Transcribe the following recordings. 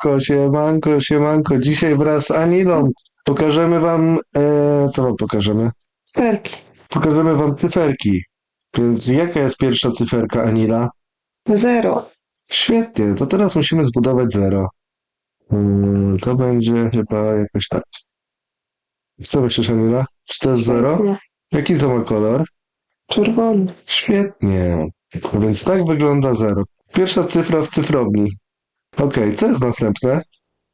Siemanko, siemanko, siemanko. Dzisiaj wraz z Anilą pokażemy wam, e, co wam pokażemy? Perki. Pokażemy wam cyferki. Więc jaka jest pierwsza cyferka Anila? Zero. Świetnie, to teraz musimy zbudować zero. Mm, to będzie chyba jakoś tak. Co myślisz Anila? Czy to jest zero? Świetnie. Jaki to ma kolor? Czerwony. Świetnie. Więc tak wygląda zero. Pierwsza cyfra w cyfrowni. Okej, co jest następne?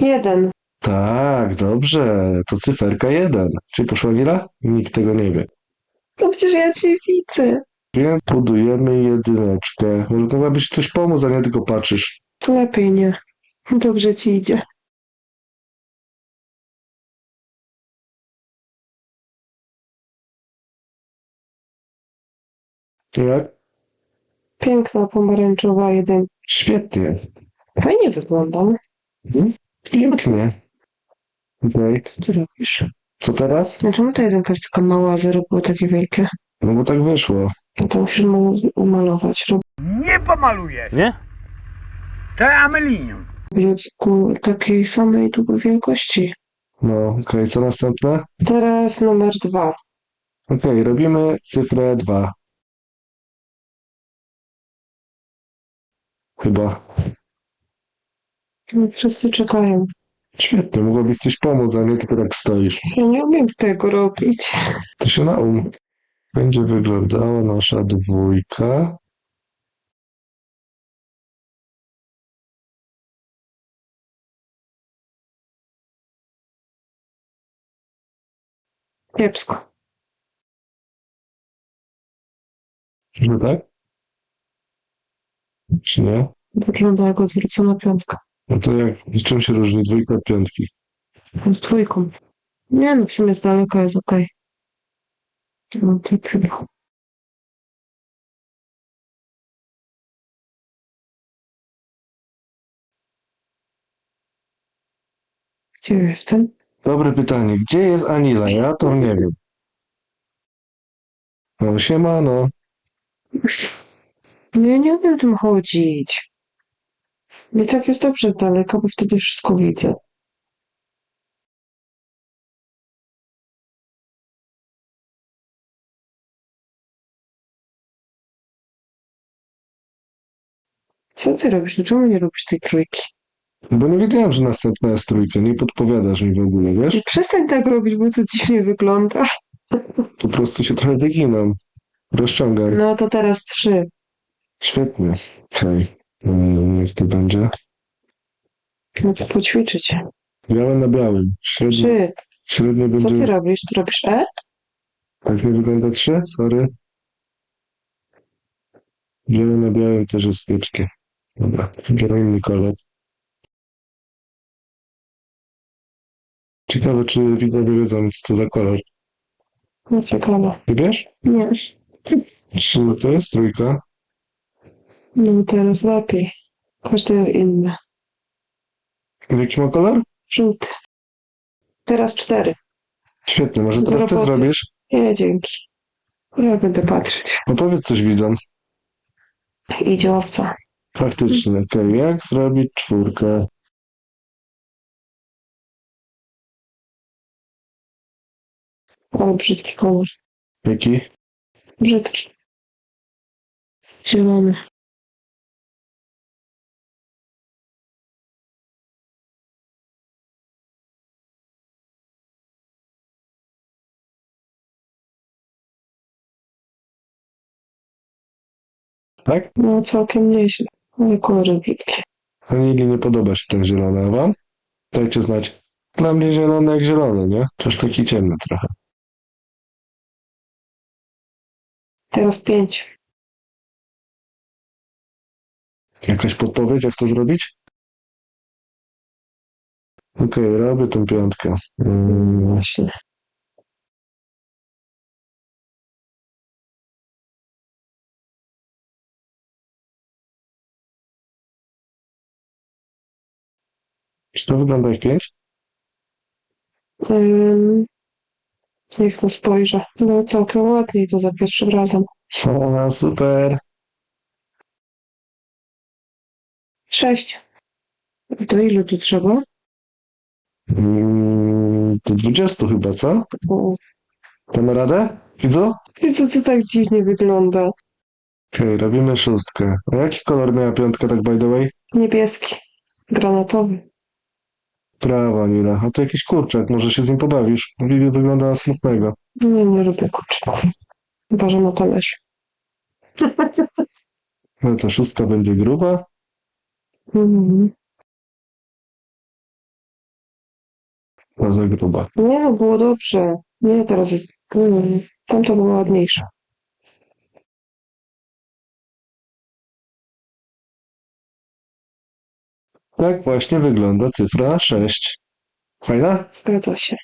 Jeden. Tak, dobrze. To cyferka jeden. Czy poszła gira? Nikt tego nie wie. To przecież ja cię widzę. Więc budujemy jedyneczkę. Może mogłabyś coś pomóc, a nie tylko patrzysz. Lepiej nie. Dobrze ci idzie. Jak? Piękna pomarańczowa jeden. Świetnie. Fajnie wyglądam. Pięknie. Okej. Co ty robisz? Co teraz? No czemu ta jedynka jest taka mała, a zero było takie wielkie? No bo tak wyszło. No to musisz mu umalować. Nie pomalujesz. Nie? To amelinium. Robić ku takiej samej długo wielkości. No, okej, co następne? Teraz numer dwa. Okej, robimy cyfrę 2. Chyba. No, Wszyscy czekają. Świetnie, mogłabyś coś pomóc, a nie tylko tak stoisz. Ja nie umiem tego robić. To się naum. Będzie wyglądała nasza dwójka. Kiepsko. Czy tak? Czy nie? Wygląda jak odwrócona piątka. No to jak? Z czym się różni dwójka od piątki? Z dwójką. Nie no, w sumie z daleka jest okej. No tak chyba. Gdzie jestem? Dobre pytanie. Gdzie jest Anila? Ja to nie wiem. No siemano. Nie, nie umiem tym chodzić. I tak jest dobrze z daleka, bo wtedy wszystko widzę. Co ty robisz? No Czemu nie robisz tej trójki? Bo nie wiedziałem, że następna jest trójka. Nie podpowiadasz mi w ogóle, wiesz? Przestań tak robić, bo to dziwnie wygląda. Po prostu się trochę wyginam. Rozciągam. No to teraz trzy. Świetnie. Okej. Niech to będzie. No to poćwiczyć. Białe na białym. Średnie, Trzy. średnie Co będzie... ty robisz? Ty robisz E? Tak nie wygląda trzy? Sorry. Białe na białym też jest kiepskie. Dobra, inny kolor. Ciekawe, czy widzowie wiedzą, co to za kolor. Ciekawe. Ty wiesz? Nie. Czy to jest trójka? No teraz lepiej. Każdy inny. Jaki ma kolor? Żółty. Teraz cztery. Świetnie, może Do teraz ty roboty. zrobisz? Nie, dzięki. Ja będę patrzeć. Opowiedz coś widzom. Idzie owca. Faktycznie, okej. Jak zrobić czwórkę? Ale brzydki kolor. Jaki? Brzydki. Zielony. Tak? No całkiem nieźle. Ale kolor jest brzydki. Anili nie podoba się ten zielony, a wam? Dajcie znać. Dla mnie zielony jak zielony, nie? Też taki ciemny trochę. Teraz pięć. Jakaś podpowiedź, jak to zrobić? Okej, robię tą piątkę. Mm, Właśnie. Czy to wygląda jak pięć? Ym, niech no spojrzę. No całkiem ładnie i to za pierwszym razem. O, super. Sześć. Do ilu tu trzeba? Mm, do 20 chyba, co? O, Damy radę? Widzą? I co to tak dziwnie wygląda? Okej, robimy szóstkę. A jaki kolor miała piątka, tak by the way? Niebieski. Granatowy. Prawa, Nila. A to jakiś kurczak, może się z nim pobawisz. Lili wygląda na smutnego. Nie, nie lubię kurczyków. Chyba, że na talerz. No to szóstka będzie gruba. Mhm. No za gruba. Nie no, było dobrze. Nie, teraz jest... Mm, tamto było ładniejsze. Tak właśnie wygląda cyfra 6. Fajna? Zgadza się.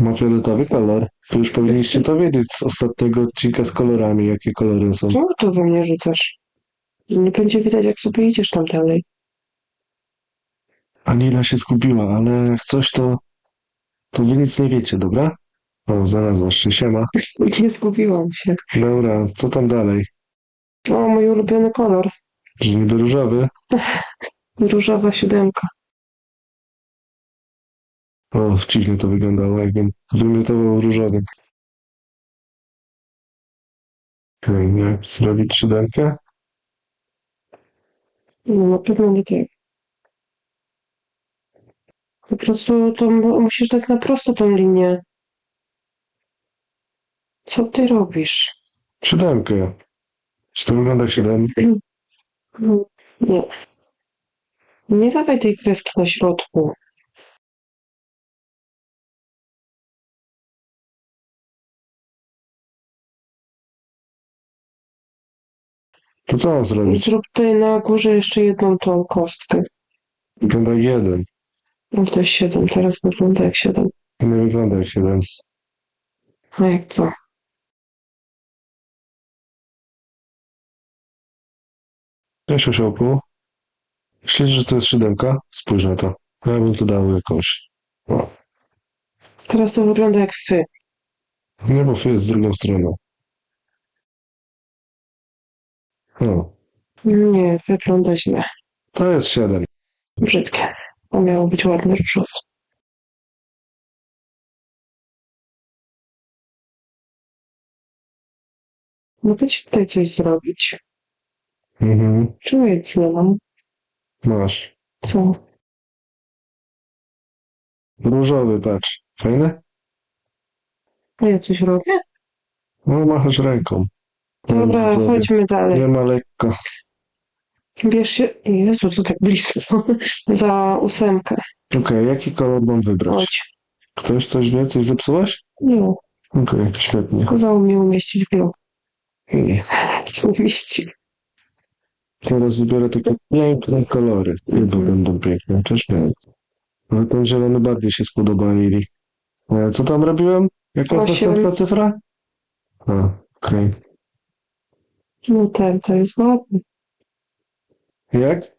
Ma fioletowy kolor. Wy już powinniście to wiedzieć z ostatniego odcinka z kolorami, jakie kolory są. Czemu tu we mnie rzucasz? Nie będzie widać, jak sobie idziesz tam dalej. Anila się zgubiła, ale jak coś to... To wy nic nie wiecie, dobra? O, znalazłaś się, siema. Nie zgubiłam się. Dobra, co tam dalej? O, mój ulubiony kolor. Że niby różowy? Różowa siódemka. O, dziwnie to wyglądało, jakbym wymiotował różowym. Okej, jak zrobić siódemkę? No, na pewno nie tak. Po prostu to mu- musisz dać na prosto tą linię. Co ty robisz? Siódemkę. Czy to wygląda jak siedem? No, Nie. Nie dawaj tej kreski na środku. To co mam zrobić? zrób tutaj na górze jeszcze jedną tą kostkę. Wygląda jak jeden. No to jest siedem, teraz wygląda jak siedem. Nie wygląda jak siedem. A jak co? Cześć osiołku. Myślisz, że to jest siódemka? Spójrz na to. A Ja bym tu dał jakąś. O. Teraz to wygląda jak fy. Nie, bo jest z drugą stroną. O. Nie, wygląda źle. To jest siedem. Brzydkie. To miało być ładny różowy. Mogę ci tutaj coś zrobić. Mhm. Nic nie mam? Masz. Co? Różowy, patrz. Fajny? A ja coś robię? No, machasz ręką. Dobra, Widzowie. chodźmy dalej. Nie ma lekko. Bierz się... Jezu, to tak blisko. Za ósemkę. Okej, jaki kolor mam wybrać? Chodź. Ktoś coś wie? Coś zepsułaś? Nie, Okej, świetnie. kazało mi umieścić w blok. Hmm. Umieści. Teraz wybiorę takie piękne kolory. Chyba będą piękne, też nie. Ale ten zielony bardziej się spodoba Lili. E, Co tam robiłem? Jaka jest Osiem. następna cyfra? A, okej. No ten, to jest ładny. Jak?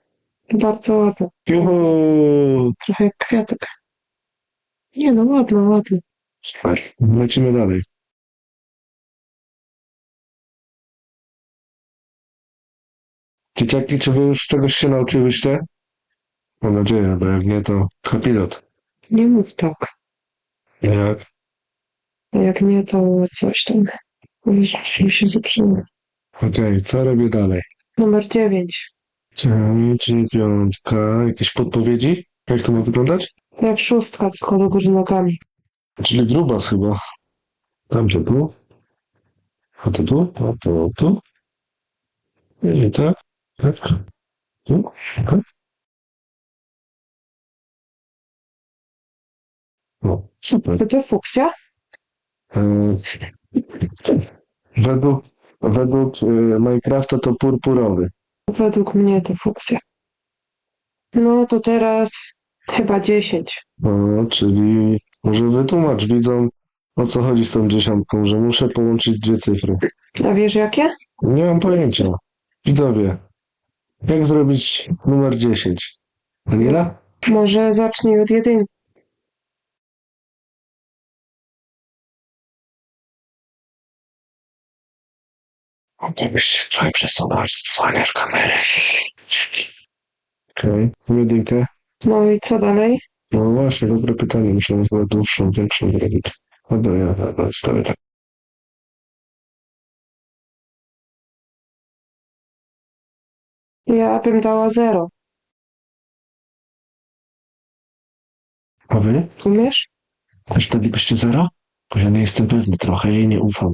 Bardzo ładny. Juhu! Trochę jak kwiatek. Nie no, ładny, ładny. Super. Lecimy dalej. Dzieciaki, czy wy już czegoś się nauczyłyście? Mam nadzieję, bo jak nie, to kapilot. Nie mów tak. Jak? Jak nie, to coś tam. Jezus, mi się zepsuło. Okej, co robię dalej? Numer dziewięć. Dziewięć, dziewiątka. Jakieś podpowiedzi? Jak to ma wyglądać? Jak szóstka, tylko do góry nogami. Czyli grubas chyba. Tamto tu. A to tu? A to tu. I tak. Tak. Tu. Tak. O, super. To fuksja? E, według według e, Minecrafta to purpurowy. Według mnie to fuksja. No to teraz chyba dziesięć. O, czyli może wytłumacz widzom o co chodzi z tą dziesiątką, że muszę połączyć dwie cyfry. A wiesz jakie? Nie mam pojęcia. Widzowie, jak zrobić numer 10? Daniela? Może zacznij od jedynki. Mógłbyś trochę przesunąć, zasłaniasz kamerę. Okej, jedynkę. No i co dalej? No właśnie, dobre pytanie. Muszę chyba dłuższą, większą zrobić. Dobra, ja dobra, stawię tak. Ja bym dała zero. A wy? Umiesz? Też dalibyście zero? Bo ja nie jestem pewny, trochę jej nie ufam.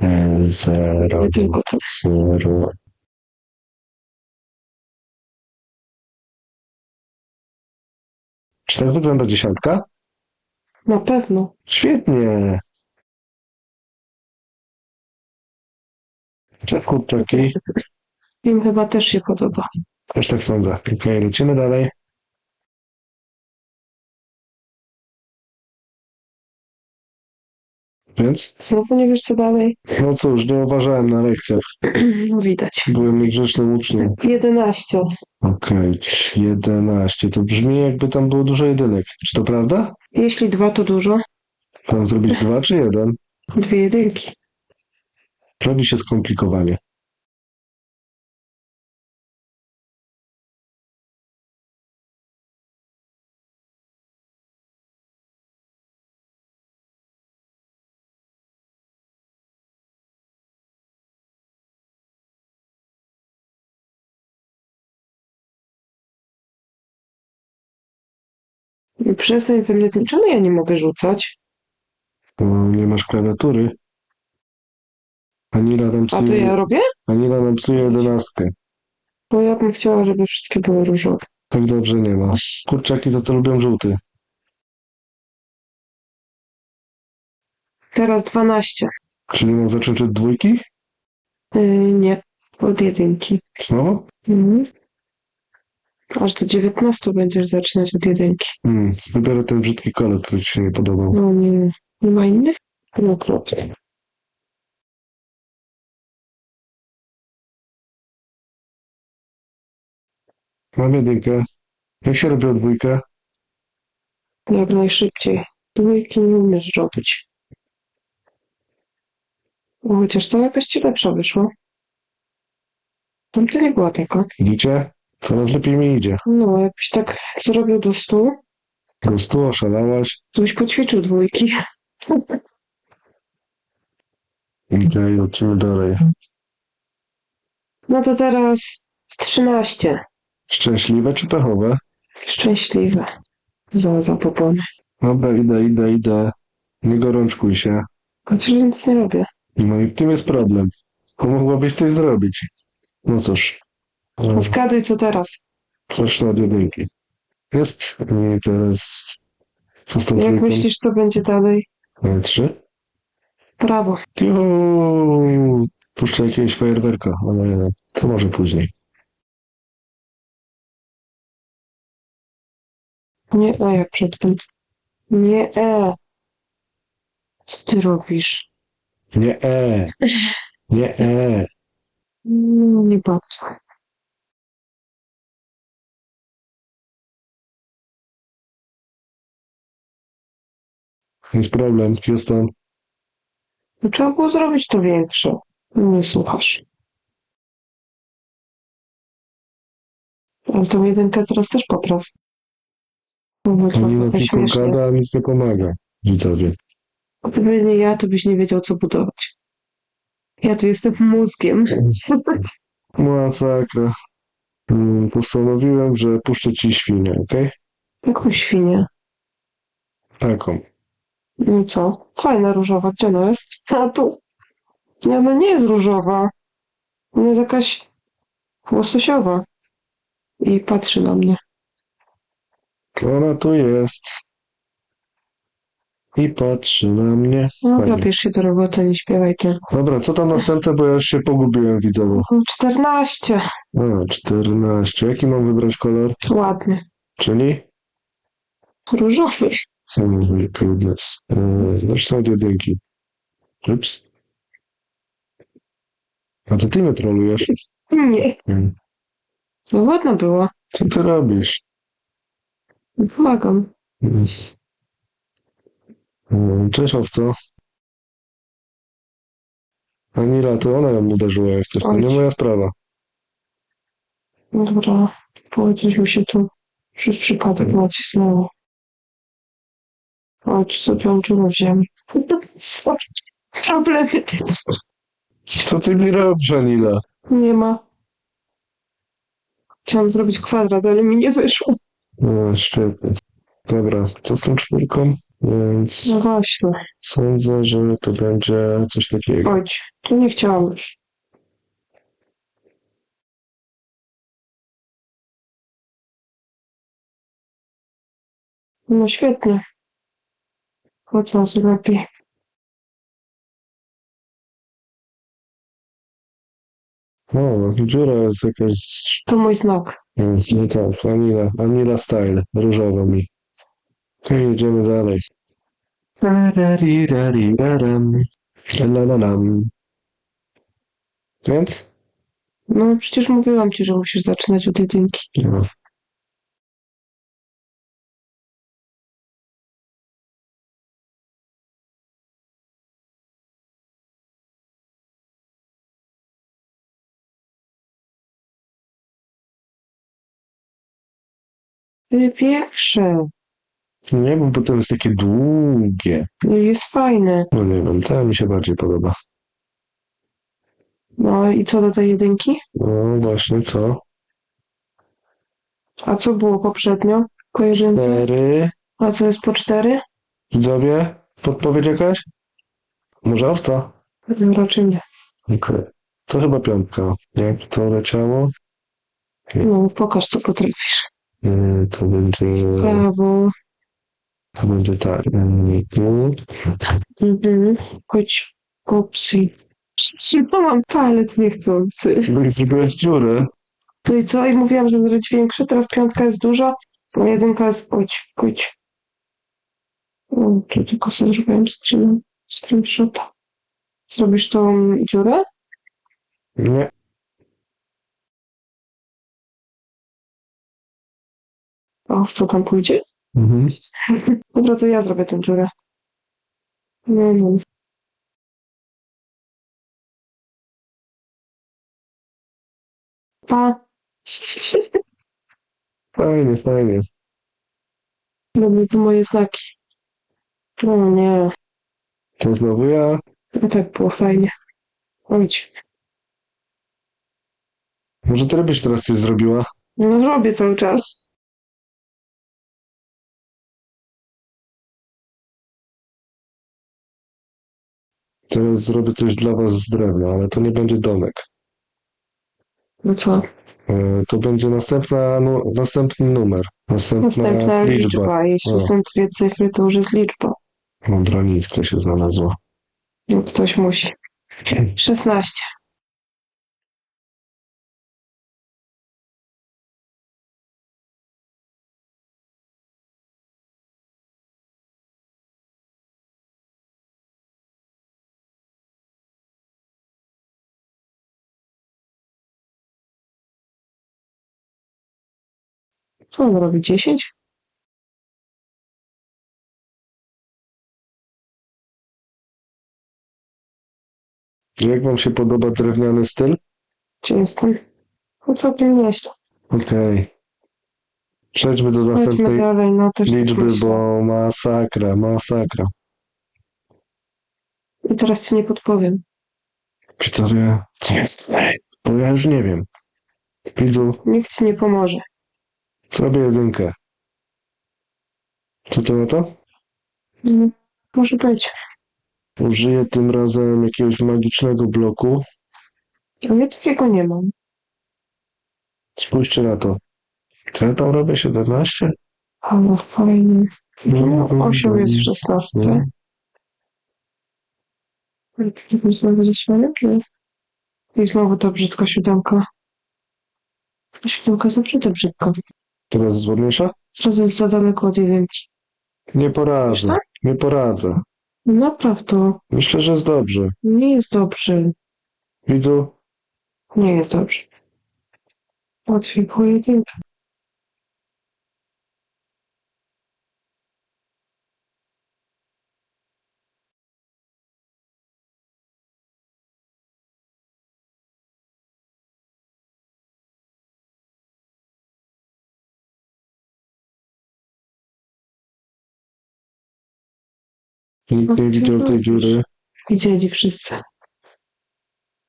E, zero, Nie tylko to. zero. Czy tak wygląda dziesiątka? Na pewno. Świetnie. Kurczaki. Im chyba też się podoba. Też tak sądzę. Okej, lecimy dalej. Więc? Znowu nie wiesz co dalej? No cóż, nie uważałem na lekcjach. Widać. Byłem niegrzecznym uczniem. 11. Okej, 11. To brzmi jakby tam było dużo jedynek. Czy to prawda? Jeśli dwa to dużo, Mam zrobić dwa czy jeden? dwie jedynki. Robi się skomplikowanie. Przestań we mnie tym. Czemu ja nie mogę rzucać? Nie masz klawiatury. Anila nam A to psuje, ja robię? Anila nam psuje jedenastkę. Bo ja bym chciała, żeby wszystkie były różowe. Tak dobrze nie ma. Kurczaki to to lubią żółty. Teraz 12. Czyli mam zacząć od dwójki? Yy, nie, od jedynki. Znowu? Mhm. Aż do 19 będziesz zaczynać od jedynki. Hmm, wybiorę ten brzydki kolor, który ci się nie podobał. No nie, nie ma innych? No kropka. Mam jedynkę. Jak się robi dwójkę? Jak najszybciej. Dwójki nie umiesz robić. No, Chociaż to jakoś ci lepsza wyszła. Tam to nie była taka. Widzicie? Coraz lepiej mi idzie. No, jakbyś tak zrobił do stu, Po prostu oszalałaś. to byś poćwiczył dwójki. Okej, lecimy dalej. No to teraz 13. Szczęśliwe czy pechowe? Szczęśliwe. Za zapopony. Dobra, idę, idę, idę. Nie gorączkuj się. Chociaż nic nie robię. No i w tym jest problem. Bo mogłabyś coś zrobić. No cóż. No, Zgaduj co teraz. Zacznę od jedynki. Jest. I teraz... Co z tą Jak trójką? myślisz, co będzie dalej? E, Trzy? Prawo. Juhu! Puszczę jakiegoś fajerwerka, ale to może później. Nie E jak przedtem. Nie E. Co ty robisz? Nie E. Nie E. No, nie bardzo. Jest problem, Houston. No, trzeba było zrobić to większe. Nie słuchasz. Ale tą jedynkę teraz też popraw. Trochę tylko śmiesznie. gada, a nic nie pomaga. Widzowie. Gdyby nie ja, to byś nie wiedział, co budować. Ja tu jestem mózgiem. Masakra. Mm, Postanowiłem, że puszczę ci świnię, okej? Jaką świnię. Taką. No co? Fajna różowa. Gdzie ona jest? A tu. Nie, ona nie jest różowa. Ona jest jakaś łososiowa. I patrzy na mnie. Ona tu jest. I patrzy na mnie. No, Fajnie. napisz się do roboty, nie śpiewaj ty. Dobra, co tam następne, bo ja już się pogubiłem widzowo. 14. A, 14. Jaki mam wybrać kolor? Ładny. Czyli? Różowy. My goodness. Eee, Zacznę od jedynki. Ups. A to ty mnie trolujesz. Nie. No ładna była. Co ty robisz? Pomagam. Hmm, Cześć owco. Anila, to ona ją uderzyła jak coś, to Oj. nie moja sprawa. Dobra, mi się tu przez przypadek nacisnęło. Chodź, zrobiłam dziurę w ziemi. Sorry. Problemy Co ty mi robisz, Anila? nie ma. Chciałam zrobić kwadrat, ale mi nie wyszło. No, świetnie. Dobra, co z tą czwórką? Więc No właśnie. sądzę, że to będzie coś takiego. Chodź, tu nie chciałam już. No świetnie. Chodź nas lepiej. O, dziura jest jakaś... To mój znak. Mm, No tak, Anila, Anila style, różowo mi. Okej, jedziemy dalej. Tarariraram. Lalalam. Więc? No przecież mówiłam ci, że musisz zaczynać od jedynki. No. Większe. Nie, bo potem jest takie długie. No Jest fajne. No nie wiem, to mi się bardziej podoba. No i co do tej jedynki? No właśnie, co? A co było poprzednio? Po jedynce? Cztery. A co jest po cztery? Widzowie? Podpowiedź jakaś? Może owca? Raczej nie. Okej. To chyba piątka. Jak to leciało? No pokaż co potrafisz. Yy, To będzie... Prawo. To będzie tak. Tu. Mhm. Chodź. Opcji. Trzymałam palec niechcący. No i zrobiłeś dziurę. To i co? I mówiłam, żeby zrobić większe. Teraz piątka jest duża, a jedynka jest... Chodź, chodź. O, tu tylko sobie zrobiłem screen, screenshota. Zrobisz tą dziurę? Nie. O, w co tam pójdzie? Mhm. Dobra, to ja zrobię tę dziurę. No, no. Pa. Fajnie, fajnie. Robię tu moje znaki. O nie, To znowu ja. i tak było fajnie. Chodź. Może ty byś teraz coś zrobiła? No zrobię cały czas. Teraz zrobię coś dla was z drewna, ale to nie będzie domek. No co? Yy, To będzie następna, nu następny numer. Następna, Następna liczba. liczba. Jeśli O. są dwie cyfry, to już jest liczba. Mądranicka się znalazła. No ktoś musi. 16. Co on robi? 10? Jak wam się podoba drewniany styl? Gdzie jestem? No całkiem nieźle. Okej. Przejdźmy do Chodźmy następnej dalej, no też tak liczby, myślę. bo masakra, masakra. I teraz ci nie podpowiem. Widzowie, co jest? Bo ja już nie wiem. Widzu, Nikt ci nie pomoże. Zrobię jedynkę. Co to na to? Mm, Może być. Użyję tym razem jakiegoś magicznego bloku. Ale takiego nie mam. Spójrzcie na to. Co ja tam robię? 17? Ale fajnie. No, 8 jest w No. 16. I znowu zaśmianie? I znowu ta brzydka siódemka. Ta siódemka jest naprawdę brzydka. Teraz jest ładniejsza? Teraz jest za daleko od jedynki. Nie poradzę. tak? Nie poradzę. Naprawdę. Myślę, że jest dobrze. Nie jest dobrze. Widzu, Nie jest dobrze. Łatwiej było jedynkę. Nie widział tej dziury. Widzieli wszyscy.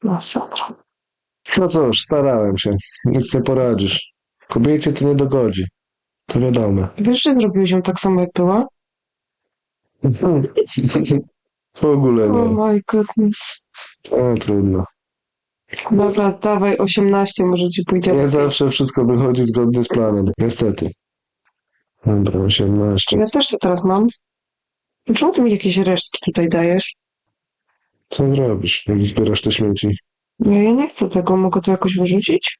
Masakra. No cóż, starałem się. Nic nie poradzisz. Kobiecie to nie dogodzi. To wiadomo. Wiesz, że zrobiłeś ją tak samo jak była? W ogóle Oh nie. my goodness. A, trudno. Dobra, dawaj 18, może ci pójdzie. Nie lepiej. zawsze wszystko wychodzi zgodnie z planem. Niestety. Dobra, 18. Ja też to teraz mam. Czemu ty mi jakieś resztki tutaj dajesz? Co zrobisz, jak zbierasz te śmieci? Nie, ja nie chcę tego, mogę to jakoś wyrzucić?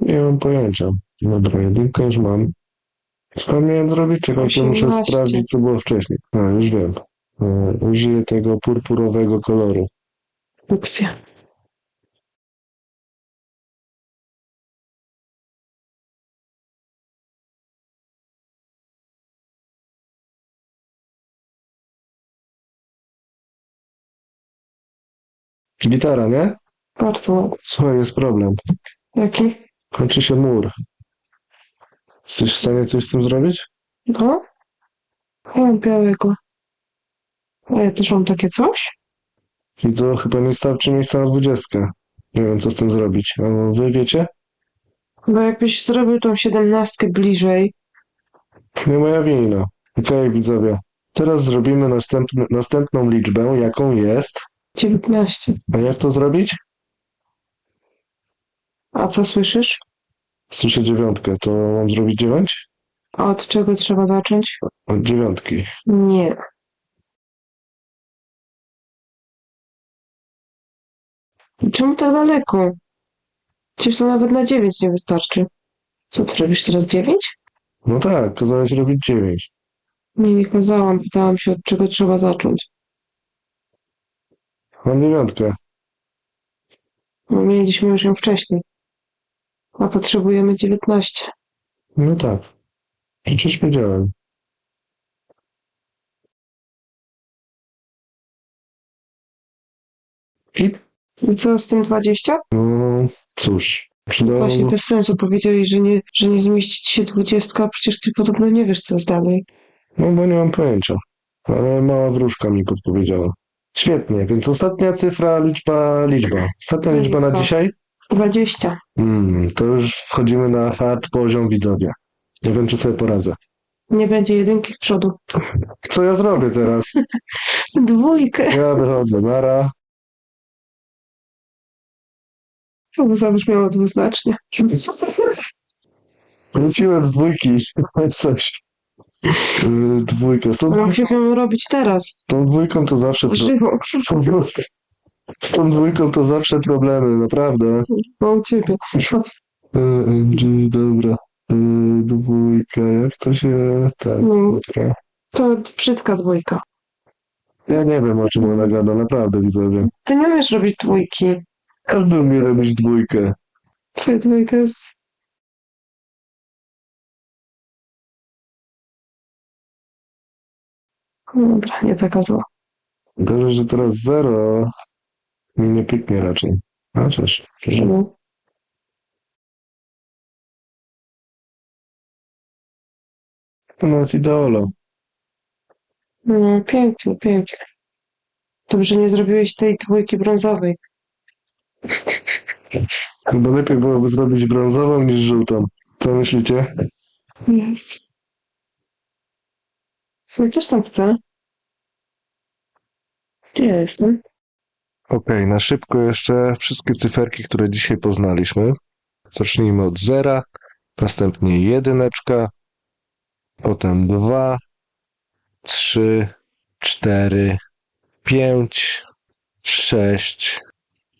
Nie mam pojęcia. Dobra, jedynkę już mam. Co miałem zrobić? Czekaj, to muszę 18. sprawdzić, co było wcześniej. A, już wiem. E, Użyję tego purpurowego koloru. Opcja. Gitara, nie? Bardzo. Słuchaj, jest problem. Jaki? Kończy się mur. Jesteś w stanie coś z tym zrobić? No? Mam białego. A ja też mam takie coś? Widzę, chyba nie starczy miejsca na dwudziestkę. Nie wiem, co z tym zrobić. A wy wiecie? Bo jakbyś zrobił tą siedemnastkę bliżej, Nie moja wina. Okej, widzowie. Teraz zrobimy następny, następną liczbę, jaką jest. 19. A jak to zrobić? A co słyszysz? Słyszę dziewiątkę. To mam zrobić dziewięć? A od czego trzeba zacząć? Od dziewiątki. Nie. Czemu tak daleko? Przecież to nawet na 9 nie wystarczy. Co ty robisz teraz 9? No tak, kazałeś robić dziewięć. Nie, nie kazałam. Pytałam się, od czego trzeba zacząć. Mam dziewiątkę. No, mieliśmy już ją wcześniej. A potrzebujemy 19. No tak. Przecież wiedziałem. I I co z tym 20? no, cóż. Przydało, Właśnie bez sensu powiedzieli, że nie, że nie zmieści ci się 20, a przecież ty podobno nie wiesz, co jest dalej. no bo nie mam pojęcia. Ale mała wróżka mi podpowiedziała. Świetnie, więc ostatnia cyfra, liczba, liczba. Ostatnia liczba na Liczba. dzisiaj? 20. Mm, to już wchodzimy na hard poziom widzowie. Nie wiem, czy sobie poradzę. Nie będzie jedynki z przodu. Co ja zrobię teraz? Dwójkę. Ja wychodzę, nara. Co to zabrzmiało dwuznacznie? Wróciłem z dwójki. Coś. Yy, Dwójka. Z tą, ją robić teraz. z tą dwójką to zawsze... Pro... Żywo. Z tą, z tą dwójką to zawsze problemy, naprawdę. Bo u ciebie. Yy, dobra. Yy, dwójka, jak to się... Tak, No. dwójka. To brzydka dwójka. Ja nie wiem, o czym ona gada, naprawdę widzowie. Ty nie umiesz robić dwójki. Bym mi robić dwójkę? Twoja dwójka jest... No Dobra, nie taka zła. Dobrze, że teraz zero mi nie piknie raczej. Chociaż, że No. to nas ideolo. No, pięknie, pięknie. Dobrze, nie zrobiłeś tej dwójki brązowej. Chyba lepiej byłoby zrobić brązową niż żółtą. Co myślicie? Jest. Ja też tam chcę. Gdzie ja jestem? Okej, na szybko jeszcze wszystkie cyferki, które dzisiaj poznaliśmy. Zacznijmy od zera, następnie jedyneczka, potem dwa, trzy, cztery, pięć, sześć,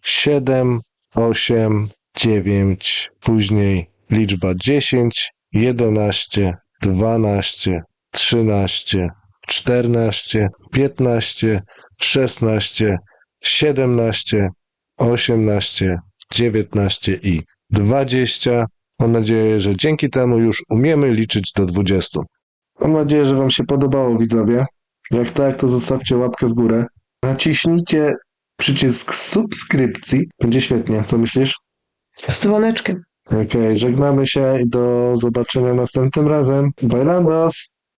siedem, osiem, dziewięć, później liczba dziesięć, jedenaście, dwanaście, trzynaście, czternaście, piętnaście, szesnaście, 17, 18, 19 i 20. Mam nadzieję, że dzięki temu już umiemy liczyć do 20. Mam nadzieję, że Wam się podobało, widzowie. Jak tak, to zostawcie łapkę w górę. Naciśnijcie przycisk subskrypcji. Będzie świetnie. Co myślisz? Z dzwoneczkiem. Okej, żegnamy się i do zobaczenia następnym razem. Bye, Landos!